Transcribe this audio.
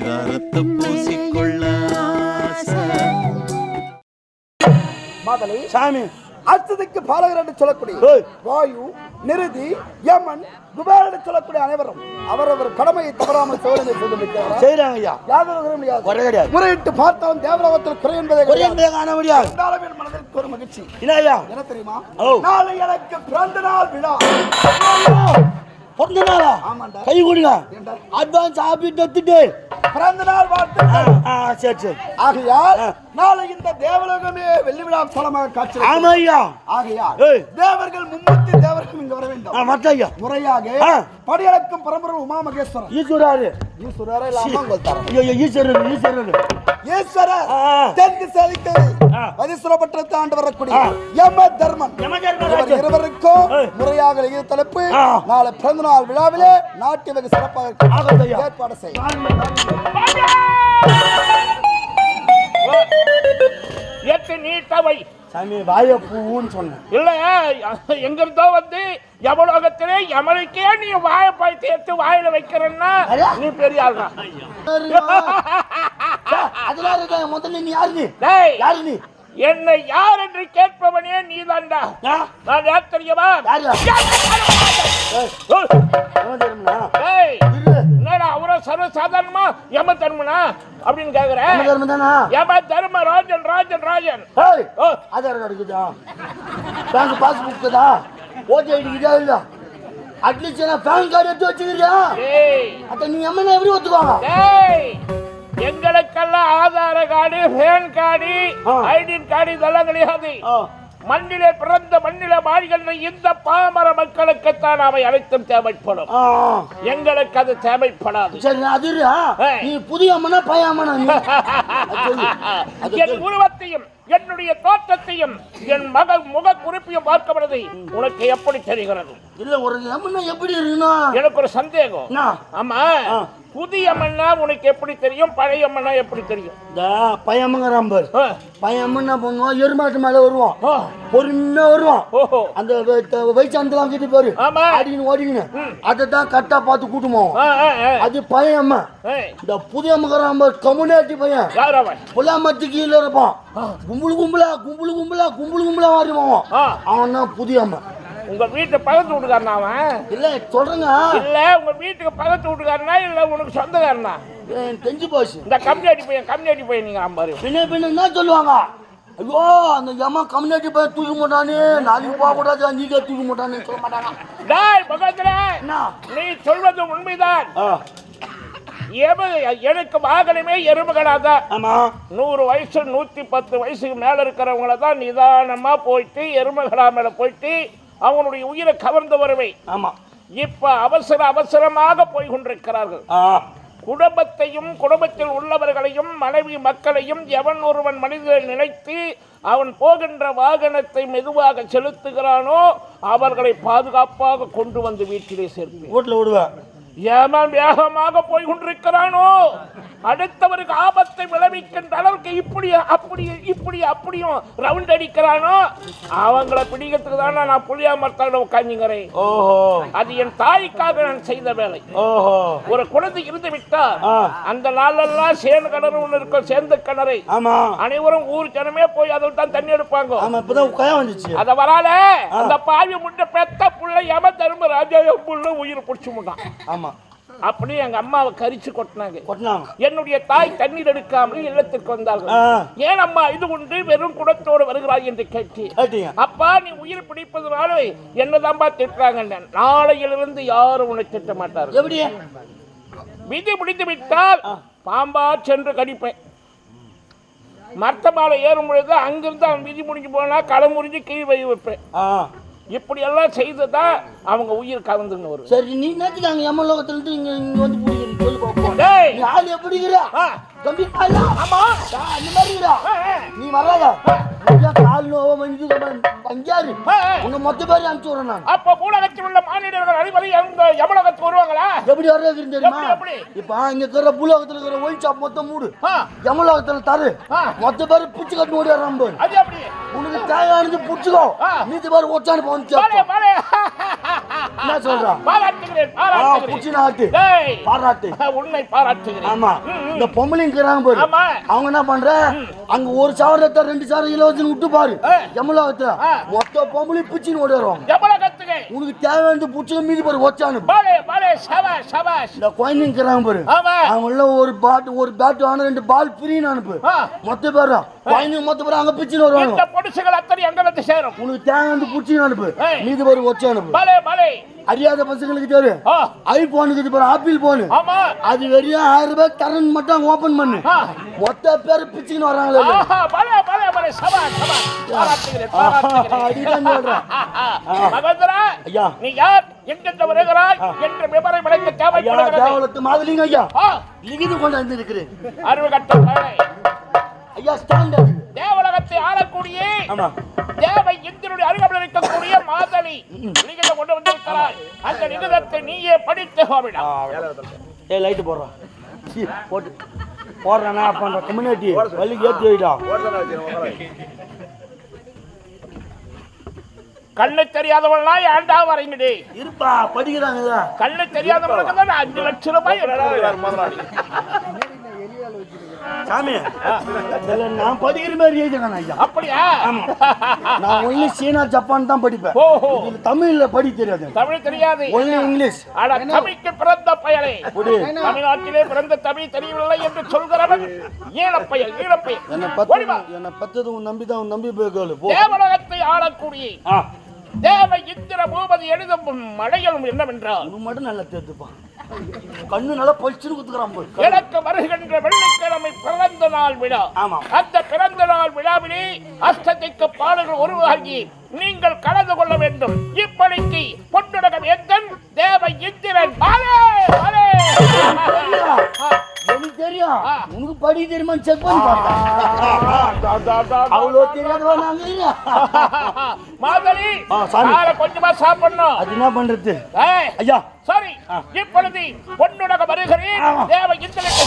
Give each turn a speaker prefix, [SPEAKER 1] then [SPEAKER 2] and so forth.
[SPEAKER 1] பரிதாரத்தை பூசிக்கொள்ள ஆசை.
[SPEAKER 2] மாதலை
[SPEAKER 3] சாமி
[SPEAKER 2] அச்சதுக்கு பாலகர் என்று சொல்லக்கூடிய. வாயு நிருதி யமன் குபேரன் என்று சொல்லக்கூடிய அனைவரும் அவரவர் கடமையை தவறாமல் சோதனை செய்து வைக்கிறார்
[SPEAKER 3] செய்யறாங்க ஐயா
[SPEAKER 2] குறையும் கிடையாது.
[SPEAKER 3] குறை கிடையாது
[SPEAKER 2] முறையிட்டு பார்த்தாலும் தேவலோகத்தில் குறை என்பதே
[SPEAKER 3] குறை. என்பதை காண முடியாது
[SPEAKER 2] இருந்தாலும் என் மனதிற்கு ஒரு மகிழ்ச்சி
[SPEAKER 3] ஐயா
[SPEAKER 2] என்ன தெரியுமா. நாளை எனக்கு பிறந்த நாள் விழா
[SPEAKER 3] பிறந்த நாளா
[SPEAKER 2] ஆமாண்டா
[SPEAKER 3] கை கொடுங்க? அட்வான்ஸ் ஆபிட் எடுத்துட்டு
[SPEAKER 2] பிறந்த நாள் வாழ்த்து
[SPEAKER 3] ஆ சரி சரி.
[SPEAKER 2] ஆகையால். நாளை இந்த தேவலோகமே வெள்ளி விழா கோலமாக காட்சி
[SPEAKER 3] ஆமா ஐயா
[SPEAKER 2] ஆகையால். தேவர்கள் மும்மூர்த்தி தேவர்கள் இங்கு வர வேண்டும்
[SPEAKER 3] மத்த ஐயா
[SPEAKER 2] முறையாக. படியளக்கும் பரம்பரை உமா மகேஸ்வரன்
[SPEAKER 3] ஈஸ்வராரு.
[SPEAKER 2] ஈஸ்வரரை
[SPEAKER 3] ஈஸ்வரர் ஈஸ்வரர்.
[SPEAKER 2] ஈஸ்வரர். தெற்கு ஆண்டு வரக்கூடிய. யம தர்மன். இருவருக்கும். முறையாக எழுதிய தலைப்பு. நாளை பிறந்த நாள் விழாவிலே நாட்டிய வெகு சிறப்பாக. ஏற்பாடு செய்யும்
[SPEAKER 4] எட்டு நீட்டவை
[SPEAKER 3] சாமி வாய பூன்னு சொன்னேன்
[SPEAKER 4] இல்ல எங்கிருந்தோ வந்து யமலோகத்திலே யமனுக்கே நீ வாழைப்பாய் தேர்த்து வாயில வைக்கிறன்னா. நீ பெரிய ஆள்
[SPEAKER 3] அதெல்லாம் இருக்க? முதல்ல நீ யாரு நீ யாரு நீ
[SPEAKER 4] என்னை யார் என்று கேட்பவனே நீதான்டா
[SPEAKER 3] ஆ?
[SPEAKER 4] நான் யார் தெரியுமா. என்னடா அவரோ சர்வசாதாரணமா? யம தர்மனா? அப்படின்னு கேக்குற.
[SPEAKER 3] எவன் தெரியுமா தானா?
[SPEAKER 4] யம தர்ம ராஜன் ராஜன் ராஜன்.
[SPEAKER 3] ஆதார் கார்டு இருக்குதா? பேங்க் பாஸ்புக் தான் ஓட்டு ஐடி இதா இல்ல? அட்லீஸ்ட் நான் பேன் கார்டு எடுத்து வச்சுக்கிறியா? அத்த நீ எம்மனை எப்படி ஒத்துக்குவாங்க?
[SPEAKER 4] எங்களுக்கெல்லாம் ஆதார கார்டு பேன் கார்டு. ஐடின் கார்டு இதெல்லாம் கிடையாது மண்ணிலே பிறந்த மண்ணிலே வாழ்கின்ற இந்த பாமர மக்களுக்குத்தான் அவை அனைத்தும் தேவைப்படும். எங்களுக்கு அது தேவைப்படாது
[SPEAKER 3] சரி அது. நீ புதிய அம்மனா அம்மனா. அது
[SPEAKER 4] என். உருவத்தையும் என்னுடைய தோற்றத்தையும் என் மக முக குறிப்பையும் பார்க்கப்படுது உனக்கு எப்படி தெரிகிறது
[SPEAKER 3] இல்ல ஒரு எம்மனா எப்படி இருக்கணும்
[SPEAKER 4] எனக்கு ஒரு சந்தேகம்? ஆமா. புதிய மண்ணா உனக்கு எப்படி தெரியும்? பழைய மண்ணா எப்படி தெரியும்?
[SPEAKER 3] இந்த பையம்மங்கிறான் பாரு.
[SPEAKER 4] ஆ.
[SPEAKER 3] பையன் என்ன பண்ணுவான்? எருமாட்டு மேல வருவான்.
[SPEAKER 4] ஆ.
[SPEAKER 3] பொறுமையா வருவான்.
[SPEAKER 4] ஓஹோ.
[SPEAKER 3] அந்த வயிற்றாந்தலாம் கிட்ட பாரு. அடின்னு ஓடிக்கின்னு அதை தான் கரெக்டா பார்த்து கூட்டுமோம். அது
[SPEAKER 4] ஏய்,
[SPEAKER 3] இந்த புதிய மகராம் கம்யூனிட்டி பையன். புல்லாமத்து கீழே இருப்பான். கும்பல் கும்பலா கும்பல் கும்பலா கும்பல் கும்பலா வாரிடுவான்
[SPEAKER 4] ஆ.
[SPEAKER 3] அவன் தான் புதிய அம்மா
[SPEAKER 4] உங்க வீட்டு பக்கத்து வீட்டுக்காரனா அவன்?
[SPEAKER 3] இல்ல சொல்றேங்க.
[SPEAKER 4] இல்ல உங்க வீட்டுக்கு பக்கத்து வீட்டுக்காரனா இல்ல உனக்கு சொந்தக்காரனா?
[SPEAKER 3] தெரிஞ்சு போச்சு.
[SPEAKER 4] இந்த கம்யூனிட்டி பையன் கம்யூனிட்டி பையன் நீங்க பாரு.
[SPEAKER 3] பின்ன பின்ன சொல்லுவாங்க? ஐயோ அந்த எம்மா கம்யூனிட்டி பையன் தூக்க மாட்டானே நாளைக்கு போக கூடாது நீங்க தூக்க மாட்டானே சொல்ல மாட்டாங்க.
[SPEAKER 4] டேய் பக்கத்துல.
[SPEAKER 3] என்ன?
[SPEAKER 4] நீ சொல்வது உண்மைதான். எனக்கு வாகனமே எருமைகளாதான்
[SPEAKER 3] ஆமா.
[SPEAKER 4] நூறு வயசு நூத்தி பத்து வயசுக்கு மேல இருக்கிறவங்கள தான் நிதானமா போயிட்டு எருமைகளா மேல போயிட்டு அவனுடைய உயிரை கவர்ந்து வருவை
[SPEAKER 3] ஆமா.
[SPEAKER 4] இப்ப அவசர அவசரமாக போய் கொண்டிருக்கிறார்கள் குடும்பத்தையும் குடும்பத்தில் உள்ளவர்களையும் மனைவி மக்களையும் எவன் ஒருவன் மனிதனை நினைத்து அவன் போகின்ற வாகனத்தை மெதுவாக செலுத்துகிறானோ அவர்களை பாதுகாப்பாக கொண்டு வந்து வீட்டிலே சேர்ப்பேன்.
[SPEAKER 3] வீட்டுல விடுவேன்
[SPEAKER 4] எவன் வேகமாக போய் கொண்டிருக்கிறானோ அடுத்தவருக்கு ஆபத்தை விளைவிக்கின்ற அளவுக்கு இப்படி அப்படி இப்படி அப்படியும் ரவுண்ட் அடிக்கிறானோ அவங்கள பிடிக்கிறதுக்கு தானே நான் புளியா மரத்தாண்ட உட்காந்துங்கிறேன்
[SPEAKER 3] ஓஹோ.
[SPEAKER 4] அது என் தாய்க்காக நான் செய்த வேலை.
[SPEAKER 3] ஓஹோ.
[SPEAKER 4] ஒரு குழந்தை இருந்து விட்டால்
[SPEAKER 3] ஆ.
[SPEAKER 4] அந்த நாளெல்லாம் சேனு கிணறு ஒன்று இருக்கும் சேர்ந்து கிணறு.
[SPEAKER 3] ஆமா.
[SPEAKER 4] அனைவரும் ஊர் ஜனமே போய் அதில் தான் தண்ணி எடுப்பாங்க.
[SPEAKER 3] ஆமா இப்பதான் வந்துச்சு.
[SPEAKER 4] அத வரால அந்த பாவி முட்டை பெத்த புள்ள எம தரும ராஜா புள்ள உயிர் பிடிச்சு முட்டான்
[SPEAKER 3] ஆமா.
[SPEAKER 4] அப்படி எங்க அம்மாவை கரிச்சு கொட்டினாங்க. என்னுடைய தாய் தண்ணீர் எடுக்காமல் இல்லத்திற்கு வந்தார்கள். ஏன் அம்மா இது உண்டு? வெறும் குடத்தோடு வருகிறாய் என்று கேட்டு அப்பா நீ உயிர் பிடிப்பதனால என்னதான்பா திட்டுறாங்க நாளையிலிருந்து யாரும் உன்னை திட்ட மாட்டார்கள்.
[SPEAKER 3] எப்படி?
[SPEAKER 4] விதி முடிந்து விட்டால் பாம்பா சென்று கடிப்பேன். மரத்த மாலை ஏறும் பொழுது அங்கிருந்து அவன் விதி முடிஞ்சு போனா களை முறிஞ்சு கீழ் வை வைப்பேன்.
[SPEAKER 3] இப்படியெல்லாம்
[SPEAKER 4] இப்படி அவங்க உயிர் கலந்துன்னு வரும்
[SPEAKER 3] சரி நீ நேற்றுக்கு அங்க எம்மலோகத்துல இங்கே இங்கே வந்து பார்ப்போம்
[SPEAKER 4] டேய்.
[SPEAKER 3] நீ ஆள்
[SPEAKER 4] ஆமா.
[SPEAKER 3] அந்த மாதிரி இருக்கிறா நீ வராத? கால் நோவ மஞ்சு பஞ்சாரு. உங்க மொத்த பேர் அனுப்பிச்சு விடுறேன் நான்.
[SPEAKER 4] அப்ப பூலகத்தில் உள்ள மாநிலங்கள் அனைவரும் எவ்வளவுக்கு வருவாங்களா?
[SPEAKER 3] எப்படி வர்றது தெரியுமா? இப்ப இங்க இருக்கிற பூலோகத்துல இருக்கிற ஒயின் ஷாப் மொத்தம் மூடு. எமலோகத்துல தரு. மொத்த பேர் புடிச்சு கட்டு
[SPEAKER 4] அது எப்படி?
[SPEAKER 3] உனக்கு தேவையானது புடிச்சுக்கோ. மீதி பேர் ஒச்சானு போச்சு என்ன சொல்றா?
[SPEAKER 4] பாராட்டுகிறேன் பாராட்டுகிறேன். டேய்,
[SPEAKER 3] பாராட்டு.
[SPEAKER 4] உன்னை பாராட்டுகிறேன்.
[SPEAKER 3] ஆமா. இந்த பொம்பளைங்கிறாங்க பாரு
[SPEAKER 4] ஆமா.
[SPEAKER 3] அவங்க என்ன பண்ற? அங்க ஒரு சவரத்தை ரெண்டு சவரம் இலவசம் விட்டு பாரு.
[SPEAKER 4] ஆ.
[SPEAKER 3] மொத்த பொம்பளை பிச்சின்னு
[SPEAKER 4] எவ்வளவு கத்துக்க
[SPEAKER 3] உனக்கு தேவையான புடிச்சு மீதி பாரு
[SPEAKER 4] சபாஷ்
[SPEAKER 3] இந்த குழந்தைங்கிறாங்க பாரு. அவங்கள ஒரு பாட்டு ஒரு பேட் வாங்க ரெண்டு பால் ஃப்ரீன்னு அனுப்பு. மொத்த பேரும் குழந்தைங்க மொத்த பேரும் அங்க பிச்சுன்னு வருவாங்க
[SPEAKER 4] இந்த பொடிசுகள் அத்தனை எங்க வந்து சேரும்?
[SPEAKER 3] உனக்கு தேவையான புடிச்சு அனுப்பு. மீதி பாரு ஒச்ச அனுப்பு அறியாத பசங்களுக்கு
[SPEAKER 4] ஆ,
[SPEAKER 3] ஐபோனுக்கு பாரு ஆப்பிள் போனு. அது வெறும் ஆயிரம் ரூபாய் தரன் மட்டும் ஓபன் பண்ணு. மொத்த பேர் பிச்சுன்னு வராங்களே
[SPEAKER 4] பாராட்டுகிறேன்
[SPEAKER 3] அடிதான் சொல்றேன்
[SPEAKER 4] மகேந்திரா
[SPEAKER 3] ஐயா.
[SPEAKER 4] நீ யார்? எங்கிருந்து வருகிறாய்? என்ற விவரம் விளக்க
[SPEAKER 3] ஐயா
[SPEAKER 4] தேவைப்படுகிறது.
[SPEAKER 3] தேவலத்து மாதிரிங்க ஐயா.
[SPEAKER 4] ஆ,
[SPEAKER 3] லிகிது கொண்டு வந்து இருக்கிறேன்
[SPEAKER 4] அறிவு கட்ட பாலே.
[SPEAKER 3] ஐயா ஸ்டாண்டர்ட்
[SPEAKER 4] தேவலகத்தை ஆளக்கூடிய
[SPEAKER 3] ஆமா.
[SPEAKER 4] தேவை இந்திரனுடைய அருகாமையில் இருக்கக்கூடிய மாதவி நீங்க கொண்டு வந்திருக்கிறாய். அந்த நிமிடத்தை நீயே படித்து கோவிடா
[SPEAKER 3] ஏய் லைட் போடுறான் போட்டு போடுறானா பண்ற கம்யூனிட்டி வள்ளி ஏற்றி வைடா.
[SPEAKER 4] கண்ணு தெரியாதவனா ஏன்டா வரீங்கடி
[SPEAKER 3] இருப்பா படிக்கிறாங்க
[SPEAKER 4] கண்ணு தான் நான் அஞ்சு லட்சம் ரூபாய்
[SPEAKER 3] சாமி இதுல நான் படிக்கிற மாதிரி எழுதுறேன் ஐயா.
[SPEAKER 4] அப்படியா?
[SPEAKER 3] நான் ஒன்லி சீனா ஜப்பான் தான் படிப்பேன்.
[SPEAKER 4] ஓஹோ.
[SPEAKER 3] இதுல தமிழ்ல படி தெரியாது.
[SPEAKER 4] தமிழ் தெரியாது.
[SPEAKER 3] Only English.
[SPEAKER 4] தமிழுக்கு பிறந்த பயலே. தமிழ்நாட்டிலே பிறந்த தமிழ் தெரியவில்லை என்று சொல்கிறவன் ஈழப்பயல் ஈழப்பயல்.
[SPEAKER 3] என்னை. பத்து என்னை பத்தது உன் நம்பி தான் உன் நம்பி போய்
[SPEAKER 4] தேவலகத்தை ஆளக்கூடிய தேவ இந்திர பூபதி எழுதும் மழையும் என்னவென்றால்?
[SPEAKER 3] உனக்கு மட்டும் நல்லா தேர்த்துப்பான் கண்ணு நல்லா பளிச்சுன்னு குத்துக்கிறான் போய்
[SPEAKER 4] எனக்கு வருகின்ற வெள்ளிக்கிழமை பிறந்த நாள் விழா.
[SPEAKER 3] ஆமா.
[SPEAKER 4] அந்த பிறந்த நாள் விழாவிலே அஷ்டதிக்கு பாடல்கள் உருவாகி நீங்கள் கலந்து கொள்ள வேண்டும். இப்படிக்கு பொன்னுடகம்
[SPEAKER 3] உனக்கு படி தெரியுமான்னு செக் பண்ணி பார்த்தேன் அவ்வளோ தெரியாதவா நாங்க.
[SPEAKER 4] காலை கொஞ்சமா சாப்பிடணும்.
[SPEAKER 3] அது என்ன பண்றது? ஐயா.
[SPEAKER 4] சரி இப்பொழுது பொன்னுடகம் வருகிறேன். தேவ இந்திரனுக்கு